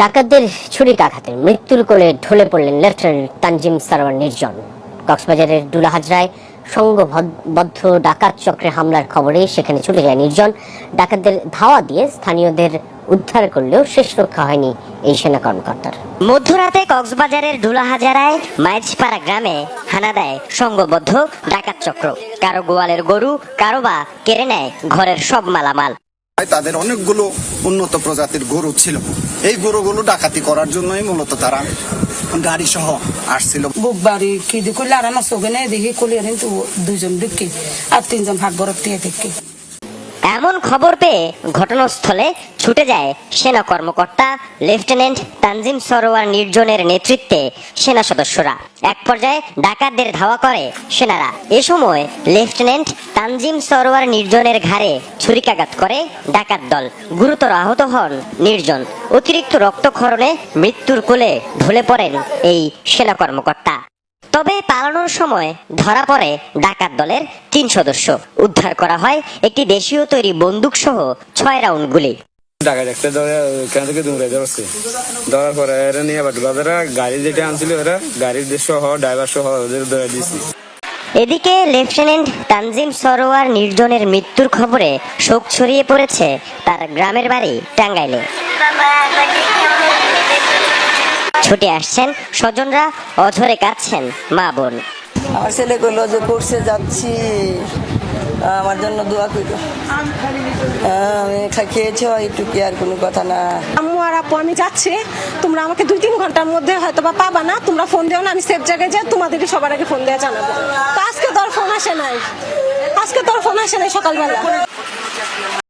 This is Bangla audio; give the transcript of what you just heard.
ডাকাতদের ছুরিকাঘাতে মৃত্যুর কোলে ঢলে পড়লেন লেফটেন্যান্ট তানজিম সারওয়ার নির্জন। কক্সবাজারের ডুলাহাজরায় সংঘবদ্ধ ডাকাত চক্রে হামলার খবরে সেখানে ছুটে যায় নির্জন। ডাকাতদের ধাওয়া দিয়ে স্থানীয়দের উদ্ধার করলেও শেষ রক্ষা হয়নি এই সেনা কর্মকর্তার। মধ্যরাতে কক্সবাজারের ধুলাহাজারায় মাইজপাড়া গ্রামে হানা দেয় সংঘবদ্ধ ডাকাত চক্র। কারও গোয়ালের গরু, কারও বা কেড়ে নেয় ঘরের সব মালামাল। তাদের অনেকগুলো উন্নত প্রজাতির গরু ছিল। এই গরুগুলো ডাকাতি করার জন্যই মূলত তারা গাড়ি সহ আসছিল। বুক বাড়ি কি দি করলে আর আমার চোখে নেই দেখি কলি কিন্তু দুজন দিকে আর তিনজন ভাগ বরফ দিয়ে দেখি। এমন খবর পেয়ে ঘটনাস্থলে ছুটে যায় সেনা কর্মকর্তা লেফটেন্যান্ট তানজিম সরোয়ার নির্জনের নেতৃত্বে সেনা সদস্যরা। এক পর্যায়ে ডাকাতদের ধাওয়া করে সেনারা। এ সময় লেফটেন্যান্ট তানজিম সরোয়ার নির্জনের ঘাড়ে ছুরিকাঘাত করে ডাকাত দল। গুরুতর আহত হন নির্জন। অতিরিক্ত রক্তক্ষরণে মৃত্যুর কোলে ঢলে পড়েন এই সেনা কর্মকর্তা। তবে পালানোর সময় ধরা পড়ে ডাকাত দলের তিন সদস্য। উদ্ধার করা হয় একটি দেশীয় তৈরি বন্দুক সহ ছয় রাউন্ড গুলি। টাকা দেখতে ধরে ওখান থেকে ধরার পরে নিয়ে গাড়ি যেটা আনছিল এরা গাড়ির সহ, ড্রাইভার সহ ওদের ধরে দিচ্ছি এদিকে লেফটেন্যান্ট তানজিম সরোয়ার নির্জনের মৃত্যুর খবরে শোক ছড়িয়ে পড়েছে তার গ্রামের বাড়ি টাঙ্গাইলে। ছুটে আসছেন স্বজনরা অঝরে কাঁদছেন মা বোন। আমার ছেলে কইলো যে করছে, যাচ্ছি। আমার জন্য দোয়া করি আমি খেয়েছ কি আর কোনো কথা না। আম্মু আর আপু, আমি যাচ্ছি। তোমরা আমাকে দুই তিন ঘণ্টার মধ্যে হয়তো বা পাবা না। তোমরা ফোন দিও না, আমি সেফ জায়গায় যাই তোমাদেরকে সবার আগে ফোন দেওয়া জানাব। তো আজকে তোর ফোন আসে নাই। আজকে তোর ফোন আসে নাই সকালবেলা।